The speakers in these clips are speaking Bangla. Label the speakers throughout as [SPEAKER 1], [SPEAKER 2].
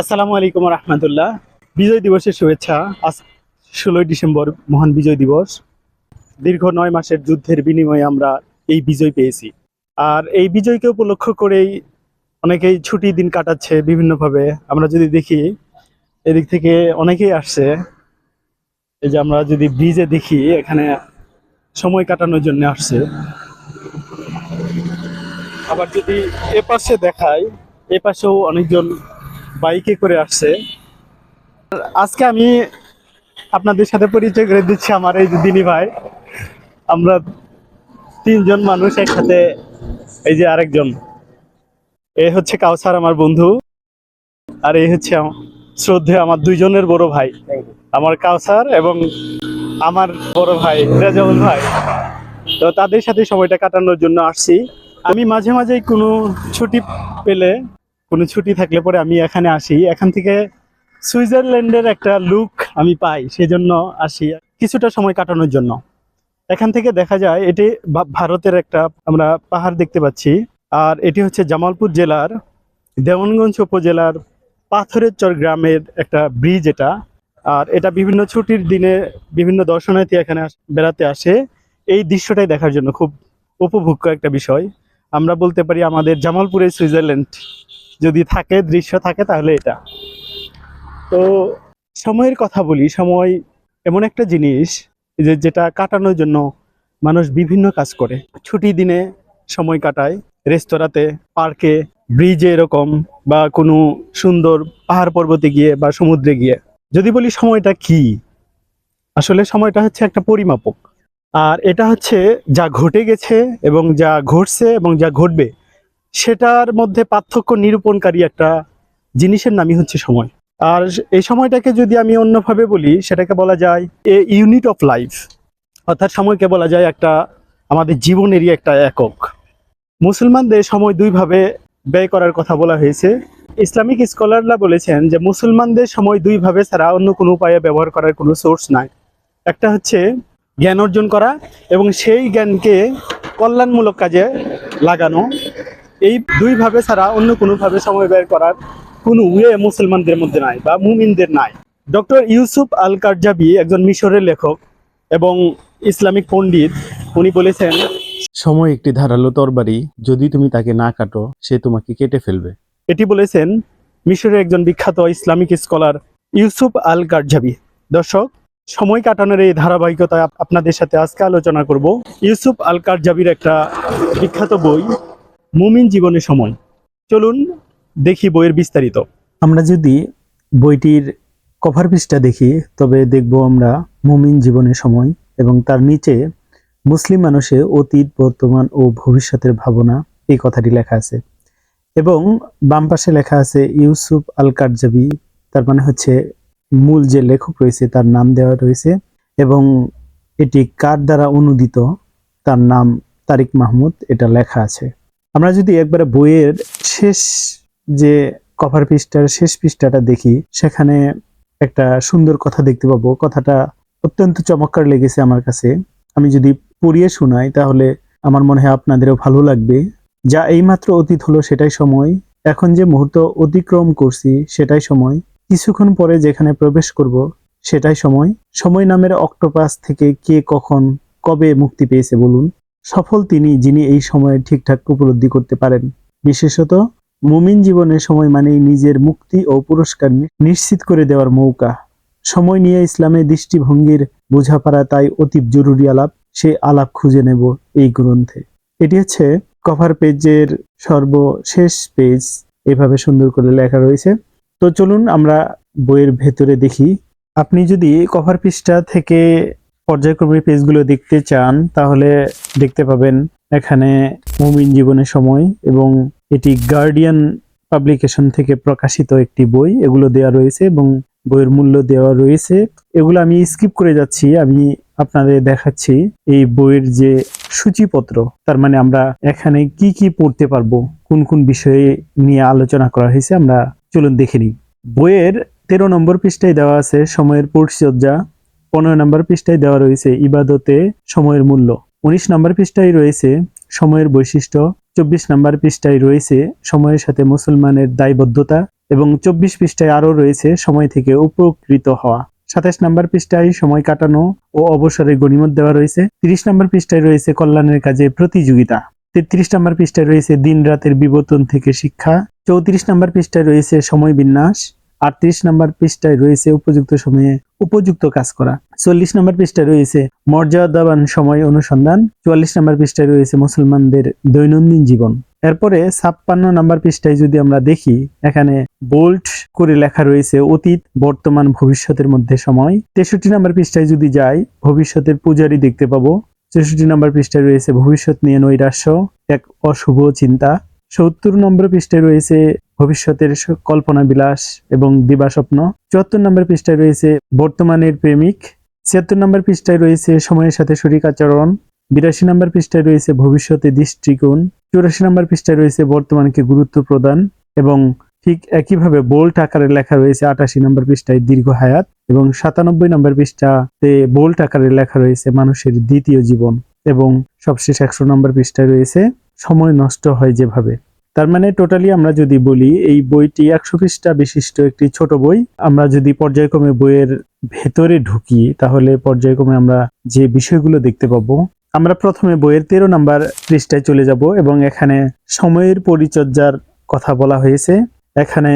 [SPEAKER 1] আসসালামু আলাইকুম রহমতুল্লাহ। বিজয় দিবসের শুভেচ্ছা। আজ ষোলোই ডিসেম্বর, মহান বিজয় দিবস। দীর্ঘ নয় মাসের যুদ্ধের বিনিময়ে আমরা এই বিজয় পেয়েছি। আর এই বিজয়কে উপলক্ষ করেই অনেকেই ছুটি দিন কাটাচ্ছে বিভিন্নভাবে। আমরা যদি দেখি, এদিক থেকে অনেকেই আসছে। এই যে আমরা যদি ব্রিজে দেখি, এখানে সময় কাটানোর জন্য আসছে। আবার যদি এ পাশে দেখাই, এ পাশেও অনেকজন বাইকে করে আসছে। আজকে আমি আপনাদের সাথে পরিচয় করে দিচ্ছি আমার এই দিনী ভাই। আমরা তিনজন মানুষ একসাথে, এই যে আরেকজন। এ হচ্ছে কাউসার আমার বন্ধু, আর এই হচ্ছে শ্রদ্ধেয় আমার দুইজনের বড় ভাই। আমার কাউসার এবং আমার বড় ভাই, রেজাউল ভাই। তো তাদের সাথে সময়টা কাটানোর জন্য আসছি। আমি মাঝে মাঝেই কোনো ছুটি পেলে কোনো ছুটি থাকলে পরে আমি এখানে আসি। এখান থেকে সুইজারল্যান্ডের একটা লুক আমি পাই, সেজন্য আসি। কিছুটা সময় কাটানোর জন্য। এখান থেকে দেখা যায়, এটি ভারতের একটা আমরা পাহাড় দেখতে পাচ্ছি। আর এটি হচ্ছে জামালপুর জেলার দেওয়ানগঞ্জ উপজেলার পাথরের চর গ্রামের একটা ব্রিজ এটা। আর এটা বিভিন্ন ছুটির দিনে বিভিন্ন দর্শনার্থী এখানে বেড়াতে আসে। এই দৃশ্যটাই দেখার জন্য খুব উপভোগ্য একটা বিষয়। আমরা বলতে পারি আমাদের জামালপুরের সুইজারল্যান্ড যদি থাকে, দৃশ্য থাকে, তাহলে এটা। তো সময়ের কথা বলি, সময় এমন একটা জিনিস যে, যেটা কাটানোর জন্য মানুষ বিভিন্ন কাজ করে। ছুটি দিনে সময় কাটায়, রেস্তোরাঁতে, পার্কে, ব্রিজে এরকম, বা কোনো সুন্দর পাহাড় পর্বতে গিয়ে বা সমুদ্রে গিয়ে। যদি বলি সময়টা কি, আসলে সময়টা হচ্ছে একটা পরিমাপক। আর এটা হচ্ছে যা ঘটে গেছে এবং যা ঘটছে এবং যা ঘটবে সেটার মধ্যে পার্থক্য নিরূপণকারী একটা জিনিসের নামই হচ্ছে সময়। আর এই সময়টাকে যদি আমি অন্যভাবে বলি, সেটাকে বলা যায় এ ইউনিট অফ লাইফ অর্থাৎ সময়কে বলা যায় একটা আমাদের জীবনেরই একটা একক। মুসলমানদের সময় দুইভাবে ব্যয় করার কথা বলা হয়েছে। ইসলামিক স্কলাররা বলেছেন যে মুসলমানদের সময় দুইভাবে ছাড়া অন্য কোনো উপায়ে ব্যবহার করার কোনো সোর্স নাই। একটা হচ্ছে জ্ঞান অর্জন করা এবং সেই জ্ঞানকে কল্যাণমূলক কাজে লাগানো। এই দুইভাবে ছাড়া অন্য কোনোভাবে সময় ব্যয় করার কোনো ওয়ে মুসলমানদের মধ্যে নাই বা মুমিনদের নাই। ডক্টর ইউসুফ আল কারজাবি একজন মিশরের লেখক এবং ইসলামিক পণ্ডিত উনি বলেছেন
[SPEAKER 2] সময় একটি ধারালো তরবারি যদি তুমি তাকে না কাটো সে তোমাকে কেটে ফেলবে।
[SPEAKER 1] এটি বলেছেন মিশরের একজন বিখ্যাত Islamic scholar Yusuf al Qaradawi দর্শক সময় কাটানোর এই ধারাবাহিকতা আপনাদের সাথে আজকে আলোচনা করব। ইউসুফ আল কারজাবির একটা বিখ্যাত বই মুমিন জীবনের সময়। চলুন দেখি বইয়ের বিস্তারিত।
[SPEAKER 2] আমরা যদি বইটির কভার পৃষ্ঠা দেখি, তবে দেখব আমরা মুমিন জীবনের সময় এবং তার নিচে মুসলিম মানুষের অতীত, বর্তমান ও ভবিষ্যতের ভাবনা এই কথাটি লেখা আছে। এবং বাম পাশে লেখা আছে, ইউসুফ আল কারজাবি তার মানে হচ্ছে মূল যে লেখক রয়েছে তার নাম দেওয়া রয়েছে এবং এটি কার দ্বারা অনুদিত, তার নাম তারিক মাহমুদ, এটা লেখা আছে। আমরা যদি একবারে বইয়ের শেষ যে কভার পৃষ্ঠার শেষ পৃষ্ঠাটা দেখি, সেখানে একটা সুন্দর কথা দেখতে পাবো। কথাটা অত্যন্ত চমৎকার লেগেছে আমার কাছে। আমি যদি পড়িয়ে শোনাই, তাহলে আমার মনে হয় আপনাদেরও ভালো লাগবে। যা এইমাত্র অতীত হলো, সেটাই সময়। এখন যে মুহূর্ত অতিক্রম করছি, সেটাই সময়। কিছুক্ষণ পরে যেখানে প্রবেশ করব, সেটাই সময়। সময় নামের অক্টোপাস থেকে কে কখন, কবে মুক্তি পেয়েছে বলুন। সফল তিনি, যিনি এই সময়ে ঠিকঠাক উপলব্ধি করতে পারেন। বিশেষত, মুমিন জীবনের সময় মানেই নিজের মুক্তি ও পুরস্কার নিশ্চিত করে দেওয়ার মৌকা। সময় নিয়ে ইসলামের দৃষ্টিভঙ্গির বোঝাপড়া তাই অতি জরুরি আলাপ, সে আলাপ খুঁজে নেব এই গ্রন্থে। এটি হচ্ছে কভার পেজের সর্বশেষ পেজ, এভাবে সুন্দর করে লেখা রয়েছে। তো চলুন আমরা বইয়ের ভেতরে দেখি। আপনি যদি কভার পৃষ্ঠা থেকে পর্যায়ক্রমে পেজগুলো দেখতে চান, তাহলে দেখতে পাবেন এখানে মুমিন জীবনের সময় এবং এটি গার্ডিয়ান পাবলিকেশন থেকে প্রকাশিত একটি বই। এগুলো দেওয়া রয়েছে এবং বইয়ের মূল্য দেওয়া রয়েছে। এগুলো আমি স্কিপ করে যাচ্ছি। আমি আপনাদের দেখাচ্ছি এই বইয়ের যে সূচিপত্র। তার মানে আমরা এখানে কি কি পড়তে পারব, কোন কোন বিষয়ে নিয়ে আলোচনা করা হয়েছে, আমরা চলুন দেখে নিই। বইয়ের তেরো নম্বর পৃষ্ঠায় দেওয়া আছে সময়ের পরিচর্যা। পনেরো নম্বর পৃষ্ঠায় দেওয়া রয়েছে ইবাদতে সময়ের মূল্য। উনিশ নম্বর পৃষ্ঠায় রয়েছে সময়ের বৈশিষ্ট্য। চব্বিশ নম্বর পৃষ্ঠায় রয়েছে সময়ের সাথে মুসলমানের দায়বদ্ধতা। এবং চব্বিশ পৃষ্ঠায় আরও রয়েছে সময় থেকে উপকৃত হওয়া। সাতাশ নম্বর পৃষ্ঠায় সময় কাটানো ও অবসরের গণিমত দেওয়া রয়েছে। তিরিশ নম্বর পৃষ্ঠায় রয়েছে কল্যাণের কাজে প্রতিযোগিতা। তেত্রিশ নম্বর পৃষ্ঠায় রয়েছে দিন রাতের বিবর্তন থেকে শিক্ষা। চৌত্রিশ নম্বর পৃষ্ঠায় রয়েছে সময় বিন্যাস। আটত্রিশ নম্বর পৃষ্ঠায় রয়েছে উপযুক্ত সময়ে উপযুক্ত কাজ করা। চল্লিশ নম্বর পৃষ্ঠায় রয়েছে মর্যাদাবান সময় অনুসন্ধান। চুয়াল্লিশ নম্বর পৃষ্ঠায় রয়েছে মুসলমানদের দৈনন্দিন জীবন। এরপরে ছাপ্পান্ন নম্বর পৃষ্ঠায় যদি আমরা দেখি, এখানে বোল্ট করে লেখা রয়েছে অতীত, বর্তমান, ভবিষ্যতের মধ্যে সময়। তেষট্টি নম্বর পৃষ্ঠায় যদি যাই, ভবিষ্যতের পূজারি দেখতে পাবো। চৌষট্টি নম্বর পৃষ্ঠায় রয়েছে ভবিষ্যৎ নিয়ে নৈরাশ্য, এক অশুভ চিন্তা। সত্তর নম্বর পৃষ্ঠায় রয়েছে ভবিষ্যতের কল্পনা বিলাস এবং দিবাস্বপ্ন। চুয়াত্তর নম্বর পৃষ্ঠায় রয়েছে বর্তমানের প্রেমিক। ছিয়াত্তর নম্বর পৃষ্ঠায় রয়েছে সময়ের সাথে শরিক আচরণ। বিরাশি নম্বর পৃষ্ঠায় রয়েছে ভবিষ্যতে দৃষ্টিকোণ। চুরাশি নম্বর পৃষ্ঠায় রয়েছে বর্তমানকে গুরুত্ব প্রদান এবং ঠিক একইভাবে বোল্ট আকারে লেখা রয়েছে আটাশি নম্বর পৃষ্ঠায় দীর্ঘ হায়াত এবং সাতানব্বই নম্বর পৃষ্ঠাতে বোল্ট আকারে লেখা রয়েছে মানুষের দ্বিতীয় জীবন। এবং সবশেষ একশো নম্বর পৃষ্ঠায় রয়েছে, সময় নষ্ট হয় যেভাবে। তার মানে টোটালি আমরা যদি বলি, এই বইটি একশো পৃষ্ঠা বিশিষ্ট একটি ছোট বই। আমরা যদি পর্যায়ক্রমে বইয়ের ভেতরে ঢুকি, তাহলে পর্যায়ক্রমে আমরা যে বিষয়গুলো দেখতে পাবো, আমরা প্রথমে বইয়ের তেরো নাম্বার পৃষ্ঠায় চলে যাব এবং এখানে সময়ের পরিচর্যার কথা বলা হয়েছে। এখানে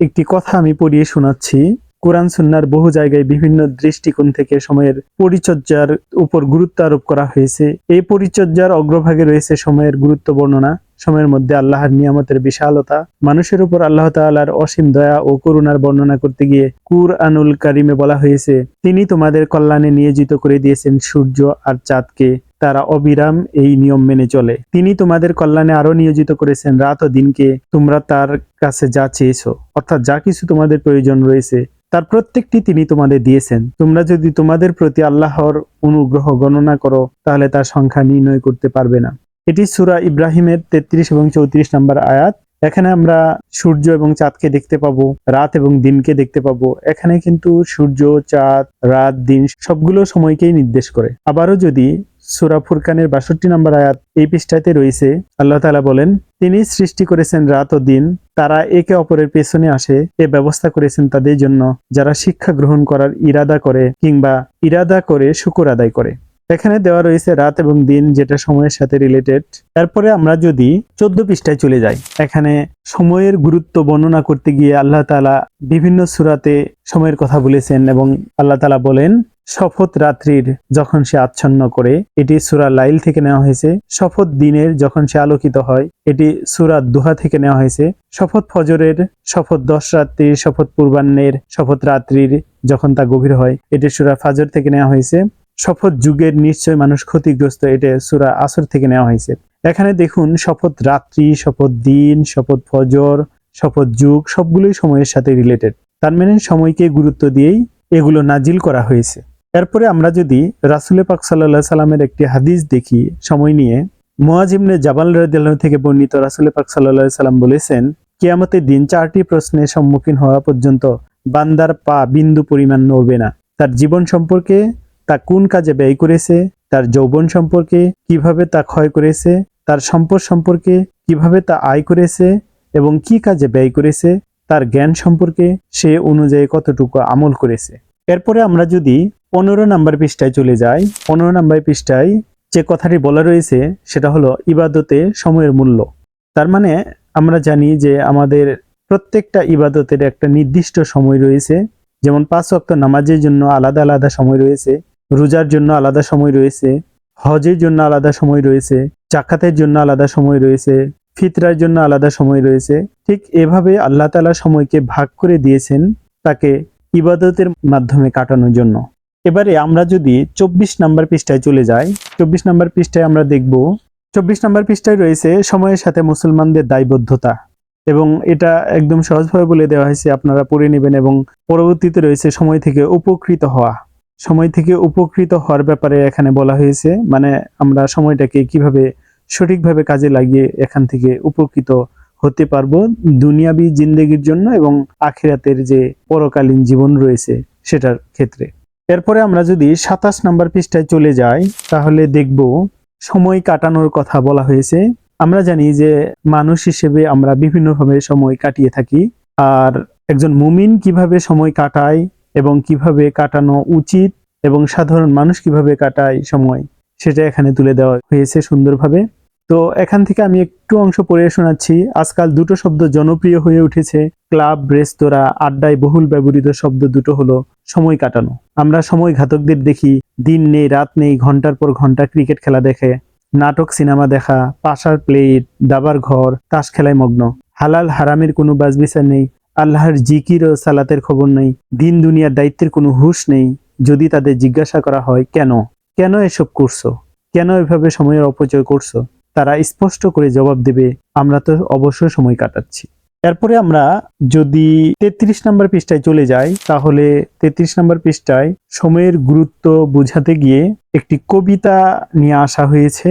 [SPEAKER 2] একটি কথা আমি পড়িয়ে শোনাচ্ছি। কোরআন সুন্নার বহু জায়গায় বিভিন্ন দৃষ্টিকোণ থেকে সময়ের পরিচর্যার উপর গুরুত্ব আরোপ করা হয়েছে। এই পরিচর্যার অগ্রভাগে রয়েছে সময়ের গুরুত্ব বর্ণনা, সময়ের মধ্যে আল্লাহর নিয়ামতের বিশালতা, মানুষের উপর আল্লাহ তাআলার অসীম দয়া ও করুণার বর্ণনা করতে গিয়ে কুর আনুল কারিমে বলা হয়েছে, তিনি তোমাদের কল্যাণে নিয়োজিত করে দিয়েছেন সূর্য আর চাঁদকে। তারা অবিরাম এই নিয়ম মেনে চলে। তিনি তোমাদের কল্যাণে আরও নিয়োজিত করেছেন রাত ও দিনকে। তোমরা তার কাছে যা চেয়েছো, অর্থাৎ যা কিছু তোমাদের প্রয়োজন রয়েছে তার প্রত্যেকটি তিনি তোমাদের দিয়েছেন। তোমরা যদি তোমাদের প্রতি আল্লাহর অনুগ্রহ গণনা করো, তাহলে তার সংখ্যা নির্ণয় করতে পারবে না। এটি সুরা ইব্রাহিমের তেত্রিশ এবং চৌত্রিশ নম্বর আয়াত। এখানে আমরা সূর্য এবং চাঁদকে দেখতে পাবো, রাত এবং দিনকে দেখতে পাবো। এখানে কিন্তু সূর্য, চাঁদ, রাত, দিন সবগুলো সময়কেই নির্দেশ করে। আবারও যদি সুরা ফুরকানের বাষট্টি নম্বর আয়াত এই পৃষ্ঠাতে রয়েছে। আল্লাহ তাআলা বলেন, তিনি সৃষ্টি করেছেন রাত ও দিন, তারা একে অপরের পেছনে আসে, এ ব্যবস্থা করেছেন তাদের জন্য, যারা শিক্ষা গ্রহণ করার ইরাদা করে কিংবা ইরাদা করে শুকুর আদায় করে। এখানে দেওয়া রয়েছে রাত এবং দিন যেটা সময়ের সাথে রিলেটেড তারপরে আমরা যদি চোদ্দ পৃষ্ঠায় চলে যাই, এখানে সময়ের গুরুত্ব বর্ণনা করতে গিয়ে আল্লাহ তালা বিভিন্ন সুরাতে সময়ের কথা বলেছেন এবং আল্লাহ তালা বলেন শপথ রাত্রির যখন সে আচ্ছন্ন করে, এটি সুরা লাইল থেকে নেওয়া হয়েছে। শপথ দিনের যখন সে আলোকিত হয়, এটি সুরা দুহা থেকে নেওয়া হয়েছে। শপথ ফজরের, শপথ দশ রাত্রির শপথ পূর্বাহ্নের, শপথ রাত্রির যখন তা গভীর হয়, এটি সুরা ফাজর থেকে নেওয়া হয়েছে। শপথ যুগের নিশ্চয় মানুষ ক্ষতিগ্রস্ত, এটা সুরা আসর থেকে নেওয়া হয়েছে। এখানে দেখুন, শপথ রাত্রি, শপথ দিন, শপথ ফজর, শপথ যুগ, সবগুলোই সময়ের সাথে রিলেটেড তার মানে সময়কে গুরুত্ব দিয়েই এগুলো নাজিল করা হয়েছে। এরপরে আমরা যদি রাসুল পাক সাল্লাহ সাল্লামের একটি হাদিস দেখি সময় নিয়ে মোয়াজিমনে জাবাল রাদিয়াল্লাহু থেকে বর্ণিত রাসুল পাক সাল্লাহ সাল্লাম বলেছেন, কিয়ামতের দিন চারটি প্রশ্নের সম্মুখীন হওয়া পর্যন্ত বান্দার পা বিন্দু পরিমাণ নড়বে না। তার জীবন সম্পর্কে, তা কোন কাজে ব্যয় করেছে, তার যৌবন সম্পর্কে, কীভাবে তা ক্ষয় করেছে, তার সম্পদ সম্পর্কে, কীভাবে তা আয় করেছে এবং কি কাজে ব্যয় করেছে, তার জ্ঞান সম্পর্কে সে অনুযায়ী কতটুকু আমল করেছে। এরপরে আমরা যদি পনেরো নাম্বার পৃষ্ঠায় চলে যায় পনেরো নাম্বার পৃষ্ঠায় যে কথাটি বলা রয়েছে, সেটা হলো ইবাদতে সময়ের মূল্য। তার মানে আমরা জানি যে আমাদের প্রত্যেকটা ইবাদতের একটা নির্দিষ্ট সময় রয়েছে। যেমন পাঁচ অক্ত নামাজের জন্য আলাদা আলাদা সময় রয়েছে, রোজার জন্য আলাদা সময় রয়েছে, হজের জন্য আলাদা সময় রয়েছে চাকাতের জন্য আলাদা সময় রয়েছে, ফিতরার জন্য আলাদা সময় রয়েছে। ঠিক এভাবে আল্লাহ তাআলা সময়কে ভাগ করে দিয়েছেন তাকে ইবাদতের মাধ্যমে কাটানোর জন্য। এবারে আমরা যদি চব্বিশ নাম্বার পৃষ্ঠায় চলে যাই, চব্বিশ নাম্বার পৃষ্ঠায় আমরা দেখব, চব্বিশ নাম্বার পৃষ্ঠায় রয়েছে সময়ের সাথে মুসলমানদের দায়বদ্ধতা এবং এটা একদম সহজভাবে বলে দেওয়া হয়েছে, আপনারা পড়ে নেবেন এবং পরবর্তীতে রয়েছে সময় থেকে উপকৃত হওয়া। সময় থেকে উপকৃত হওয়ার ব্যাপারে এখানে বলা হয়েছে মানে আমরা সময়টাকে কীভাবে সঠিকভাবে কাজে লাগিয়ে এখান থেকে উপকৃত হতে পারব দুনিয়াবি জিন্দেগির জন্য এবং আখিরাতের যে পরকালীন জীবন রয়েছে সেটার ক্ষেত্রে। এরপরে আমরা যদি সাতাশ নাম্বার পৃষ্ঠায় চলে যাই, তাহলে দেখব সময় কাটানোর কথা বলা হয়েছে। আমরা জানি যে মানুষ হিসেবে আমরা বিভিন্নভাবে সময় কাটিয়ে থাকি। আর একজন মুমিন কীভাবে সময় কাটায় এবং কীভাবে কাটানো উচিত এবং সাধারণ মানুষ কীভাবে কাটায় সময়, সেটা এখানে তুলে দেওয়া হয়েছে সুন্দরভাবে। তো এখান থেকে আমি একটু অংশ পড়ে শোনাচ্ছি। আজকাল দুটো শব্দ জনপ্রিয় হয়ে উঠেছে। ক্লাব, রেস্তোরাঁ, আড্ডায় বহুল ব্যবহৃত শব্দ দুটো হলো সময় কাটানো। আমরা সময় ঘাতকদের দেখি, দিন নেই, রাত নেই, ঘণ্টার পর ঘণ্টা ক্রিকেট খেলা দেখে। নাটক, সিনেমা দেখা, পাশার প্লেট, দাবার ঘর, তাস খেলায় মগ্ন। হালাল হারামের কোনো বাজবিচার নেই। আল্লাহর জিকির ও সালাতের খবর নেই। দিন দুনিয়ার দায়িত্বের কোনো হুশ নেই। যদি তাদের জিজ্ঞাসা করা হয়, কেন? কেন এসব করছ? কেন এভাবে সময়ের অপচয় করছ? তারা স্পষ্ট করে জবাব দেবে, আমরা তো অবশ্যই সময় কাটাচ্ছি। এরপরে আমরা যদি তেত্রিশ নম্বর পৃষ্ঠায় চলে যাই, তাহলে তেত্রিশ নম্বর পৃষ্ঠায় সময়ের গুরুত্ব বোঝাতে গিয়ে একটি কবিতা নিয়ে আসা হয়েছে,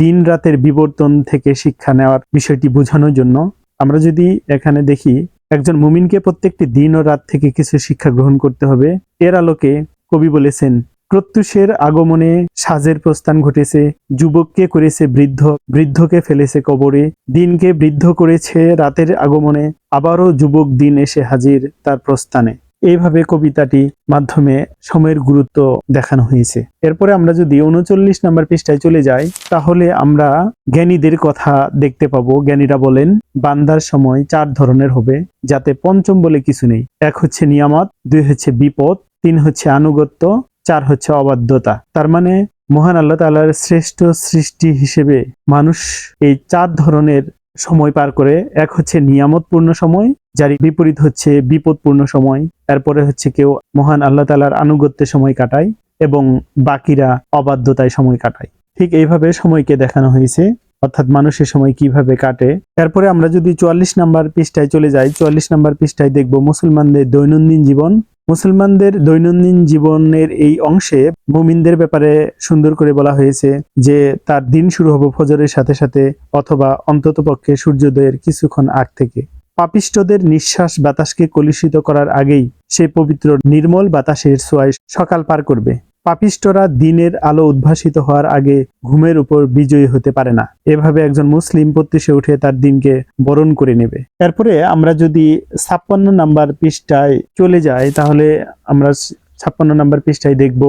[SPEAKER 2] দিন রাতের বিবর্তন থেকে শিক্ষা নেওয়ার বিষয়টি বোঝানোর জন্য। আমরা যদি এখানে দেখি, একজন মুমিনকে প্রত্যেকটি দিন ও রাত থেকে কিছু শিক্ষা গ্রহণ করতে হবে। এর আলোকে কবি বলেছেন প্রত্যুষের আগমনে সাজের প্রস্থান ঘটেছে। যুবককে করেছে বৃদ্ধ, বৃদ্ধকে ফেলেছে কবরে, দিনকে বৃদ্ধ করেছে রাতের আগমনে, আবারও যুবক দিন এসে হাজির তার প্রস্থানে। এইভাবে কবিতাটি মাধ্যমে সময়ের গুরুত্ব দেখানো হয়েছে। এরপরে আমরা যদি উনচল্লিশ নাম্বার পৃষ্ঠায় চলে যাই, তাহলে আমরা জ্ঞানীদের কথা দেখতে পাবো। জ্ঞানীরা বলেন, বান্দার সময় চার ধরনের হবে, যাতে পঞ্চম বলে কিছু নেই। এক হচ্ছে নিয়ামত, দুই হচ্ছে বিপদ, তিন হচ্ছে আনুগত্য চার হচ্ছে অবাধ্যতা। তার মানে মহান আল্লাহ তাআলার শ্রেষ্ঠ সৃষ্টি হিসেবে মানুষ এই চার ধরনের সময় পার করে, এক হচ্ছে নিয়ামতপূর্ণ সময়, যার বিপরীত হচ্ছে বিপদপূর্ণ সময়, তারপরে হচ্ছে কেউ মহান আল্লাহ তাআলার আনুগত্যে সময় কাটায় এবং বাকিরা অবাধ্যতায় সময় কাটায়। ঠিক এইভাবে সময়কে দেখানো হয়েছে, অর্থাৎ মানুষের সময় কীভাবে কাটে। তারপরে আমরা যদি চুয়াল্লিশ নাম্বার পৃষ্ঠায় চলে যাই, চুয়াল্লিশ নাম্বার পৃষ্ঠায় দেখব মুসলমানদের দৈনন্দিন জীবন মুসলমানদের দৈনন্দিন জীবনের এই অংশে মুমিনদের ব্যাপারে সুন্দর করে বলা হয়েছে যে, তার দিন শুরু হবে ফজরের সাথে সাথে অথবা অন্ততপক্ষে সূর্যোদয়ের কিছুক্ষণ আগ থেকে। পাপিষ্টদের নিঃশ্বাস বাতাসকে কলুষিত করার আগেই সে পবিত্র নির্মল বাতাসের সোয়ায় সকাল পার করবে। পাপিষ্টরা দিনের আলো উদ্ভাসিত হওয়ার আগে ঘুমের উপর বিজয়ী হতে পারে না। এভাবে একজন মুসলিম প্রত্যুষে উঠে তার দিনকে বরণ করে নেবে। তারপরে আমরা যদি ছাপ্পান্ন নাম্বার পৃষ্ঠায় চলে যাই, তাহলে আমরা ছাপ্পান্ন নাম্বার পৃষ্ঠায় দেখব।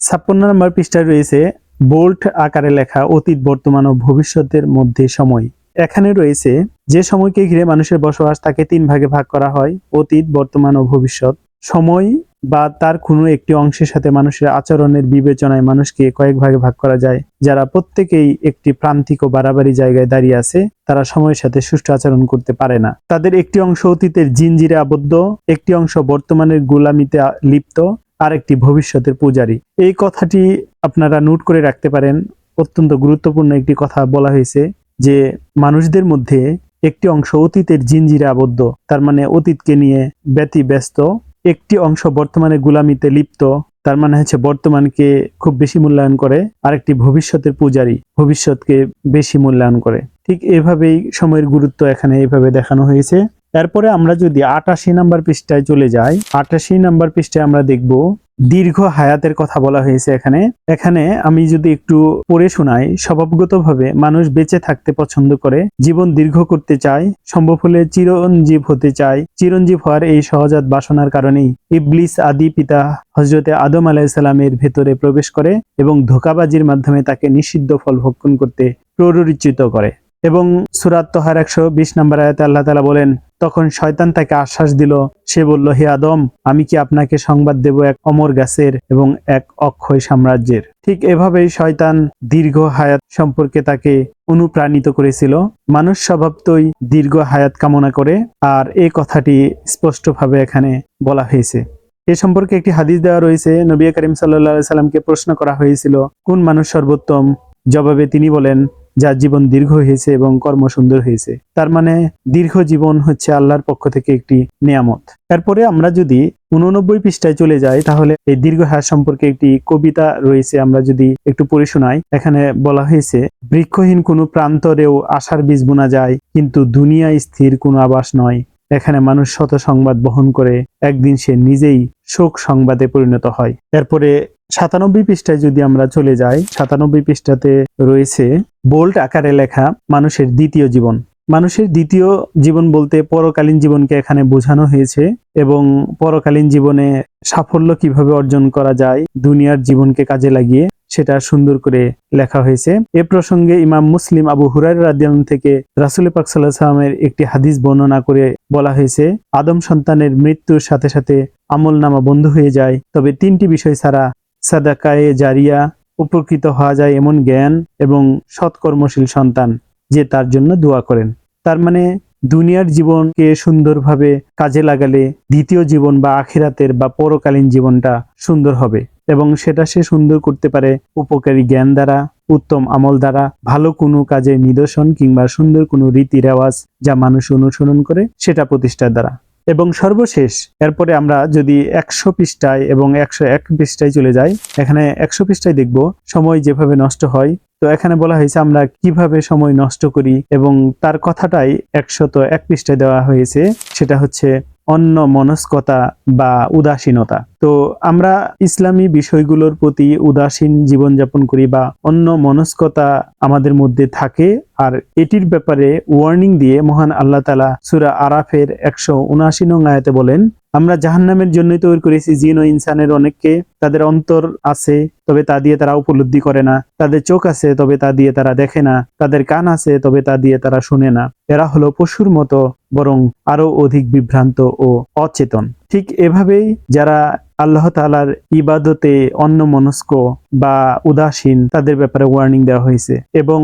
[SPEAKER 2] ছাপ্পান্ন নাম্বার পৃষ্ঠায় রয়েছে বোল্ট আকারে লেখা অতীত, বর্তমান ও ভবিষ্যতের মধ্যে সময়। এখানে রয়েছে, যে সময়কে ঘিরে মানুষের বসবাস তাকে তিন ভাগে ভাগ করা হয়, অতীত, বর্তমান ও ভবিষ্যৎ। সময় বা তার কোনো একটি অংশের সাথে মানুষের আচরণের বিবেচনায় মানুষকে কয়েক ভাগে ভাগ করা যায়। যারা প্রত্যেকেই একটি প্রান্তিক ও বাড়াবাড়ি জায়গায় দাঁড়িয়ে আছে, তারা সময়ের সাথে সুষ্ঠু আচরণ করতে পারে না। তাদের একটি অংশ অতীতের জিনজিরে আবদ্ধ, একটি অংশ বর্তমানের গোলামিতে লিপ্ত আর একটি ভবিষ্যতের পূজারী। এই কথাটি আপনারা নোট করে রাখতে পারেন। অত্যন্ত গুরুত্বপূর্ণ একটি কথা বলা হয়েছে যে, মানুষদের মধ্যে একটি অংশ অতীতের জিনজিরে আবদ্ধ, তার মানে অতীতকে নিয়ে ব্যতি ব্যস্ত একটি অংশ বর্তমানে গুলামিতে লিপ্ত, তার মানে হচ্ছে বর্তমানকে খুব বেশি মূল্যায়ন করে, আরেকটি ভবিষ্যতের পূজারী ভবিষ্যৎকে বেশি মূল্যায়ন করে। ঠিক এভাবেই সময়ের গুরুত্ব এখানে এইভাবে দেখানো হয়েছে। তারপরে আমরা যদি আটাশি নাম্বার পৃষ্ঠায় চলে যাই, আটাশি নাম্বার পৃষ্ঠায় আমরা দেখব দীর্ঘ হায়াতের কথা বলা হয়েছে এখানে। এখানে আমি যদি একটু পড়ে শোনাই, স্বভাবগতভাবে মানুষ বেঁচে থাকতে পছন্দ করে, জীবন দীর্ঘ করতে চায়, সম্ভব হলে চিরঞ্জীব হতে চায়। চিরঞ্জীব হওয়ার এই সহজাত বাসনার কারণেই ইবলিস আদি পিতা হজরতে আদম আলাইসাল্লামের ভেতরে প্রবেশ করে এবং ধোকাবাজির মাধ্যমে তাকে নিষিদ্ধ ফল ভক্ষণ করতে প্ররোচিত করে। এবং সুরাত তোহার একশো বিশ নম্বর আয়াতে আল্লাহ তালা বলেন তখন শয়তান তাকে আশ্বাস দিল। সে বলল, হে আদম, আমি কি আপনাকে সংবাদ দেব এক অমর গাছের এবং এক অক্ষয় সাম্রাজ্যের? ঠিক এভাবেই শয়তান দীর্ঘ হায়াত সম্পর্কে তাকে অনুপ্রাণিত করেছিল। মানুষ স্বভাবতই দীর্ঘ হায়াত কামনা করে আর এই কথাটি স্পষ্টভাবে এখানে বলা হয়েছে। এ সম্পর্কে একটি হাদিস দেওয়া রয়েছে, নবী করিম সাল্লা সাল্লামকে প্রশ্ন করা হয়েছিল, কোন মানুষ সর্বোত্তম? জবাবে তিনি বলেন যার জীবন দীর্ঘ হয়েছে এবং কর্ম সুন্দর হয়েছে। তার মানে দীর্ঘ জীবন হচ্ছে আল্লাহর পক্ষ থেকে একটি নিয়ামত। এরপরে আমরা যদি উননব্বই পৃষ্ঠায় চলে যাই, তাহলে এই দীর্ঘ হায়াত সম্পর্কে একটি কবিতা রয়েছে, আমরা যদি একটু পড়ে শোনাই। এখানে বলা হয়েছে, বৃক্ষহীন কোনো প্রান্তরেও আশার বীজ বোনা যায়, কিন্তু দুনিয়া স্থির কোনো আবাস নয়। এখানে মানুষ শত সংবাদ বহন করে, একদিন সে নিজেই শোক সংবাদে পরিণত হয়। এরপরে সাতানব্বই পৃষ্ঠায় যদি আমরা চলে যাই, সাতানব্বই পৃষ্ঠাতে রয়েছে বোল্ট আকারে লেখা মানুষের দ্বিতীয় জীবন। মানুষের দ্বিতীয় জীবন বলতে পরকালীন জীবনকে এখানে বোঝানো হয়েছে এবং পরকালীন জীবনে সাফল্য কীভাবে অর্জন করা যায়, দুনিয়ার জীবনকে কাজে লাগিয়ে সেটা সুন্দর করে লেখা হয়েছে। এ প্রসঙ্গে ইমাম মুসলিম আবু হুরাই রাদিয়ান থেকে রাসুল পাক সাল্লাহ সাল্লামের একটি হাদিস বর্ণনা করে বলা হয়েছে, আদম সন্তানের মৃত্যুর সাথে সাথে আমল নামা বন্ধ হয়ে যায়, তবে তিনটি বিষয় ছাড়া সাদাকায়ে জারিয়া উপকৃত হওয়া যায় এমন জ্ঞান এবং সৎকর্মশীল সন্তান যে তার জন্য দোয়া করেন। তার মানে দুনিয়ার জীবনকে সুন্দরভাবে কাজে লাগালে দ্বিতীয় জীবন বা আখিরাতের বা পরকালীন জীবনটা সুন্দর হবে এবং সেটা সে সুন্দর করতে পারে উপকারী জ্ঞান দ্বারা, উত্তম আমল দ্বারা, ভালো কোনো কাজের নিদর্শন কিংবা সুন্দর কোনো রীতি রেওয়াজ যা মানুষ অনুসরণ করে সেটা প্রতিষ্ঠার দ্বারা। এবং সর্বশেষ, এরপরে আমরা যদি একশো পৃষ্ঠায় এবং একশো এক পৃষ্ঠায় চলে যাই, এখানে একশো পৃষ্ঠায় দেখব সময় যেভাবে নষ্ট হয়। তো এখানে বলা হয়েছে আমরা কীভাবে সময় নষ্ট করি এবং তার কথাটাই একশত এক পৃষ্ঠায় দেওয়া হয়েছে, সেটা হচ্ছে অন্য মনস্কতা বা উদাসীনতা। তো আমরা ইসলামী বিষয়গুলোর প্রতি উদাসীন জীবনযাপন করি বা অন্য মনস্কতা আমাদের মধ্যে থাকে, আর এটির ব্যাপারে ওয়ার্নিং দিয়ে মহান আল্লাহ তালা সুরা আরাফের একশো উনআশি নং আয়াতে বলেন, আমরা জাহান্নামের জন্যই তৈরি করেছি জিন ও ইনসানের অনেককে। তাদের অন্তর আছে, তবে তা দিয়ে তারা উপলব্ধি করে না। তাদের চোখ আছে, তবে তা দিয়ে তারা দেখে না। তাদের কান আছে, তবে তা দিয়ে তারা শুনে না। এরা হলো পশুর মতো, বরং আরও অধিক বিভ্রান্ত ও অচেতন। ঠিক এভাবেই যারা আল্লাহ তালার ইবাদতে অন্য মনস্ক বা উদাসীন, তাদের ব্যাপারে ওয়ার্নিং দেওয়া হয়েছে এবং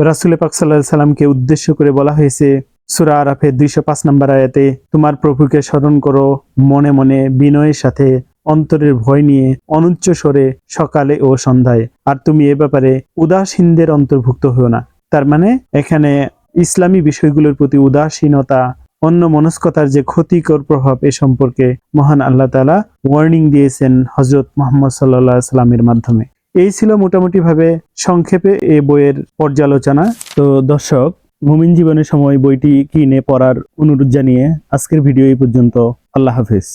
[SPEAKER 2] রাসুল পাক সাল্লাহ সাল্লামকে উদ্দেশ্য করে বলা হয়েছে, সুরা আরাফের দুইশো পাঁচ নম্বর আয়াতে, তোমার প্রভুকে স্মরণ করো মনে মনে বিনয়ের সাথে, অন্তরের ভয় নিয়ে অনুচ্চ স্বরে সকালে ও সন্ধ্যায়। আর তুমি এ ব্যাপারে উদাসীনদের অন্তর্ভুক্ত হও না। তার মানে এখানে ইসলামী বিষয়গুলোর প্রতি উদাসীনতা অন্য মনস্কতার যে ক্ষতিকর প্রভাব এ সম্পর্কে মহান আল্লাহ তালা ওয়ার্নিং দিয়েছেন হজরত মোহাম্মদ সাল্লাহ সাল্লামের মাধ্যমে। এই ছিল মোটামুটি ভাবে সংক্ষেপে এ বইয়ের পর্যালোচনা। তো দর্শক, মুমিন জীবনের সময় বইটি কিনে পড়ার অনুরোধ জানিয়ে আজকের ভিডিও এই পর্যন্ত। আল্লাহ হাফিজ।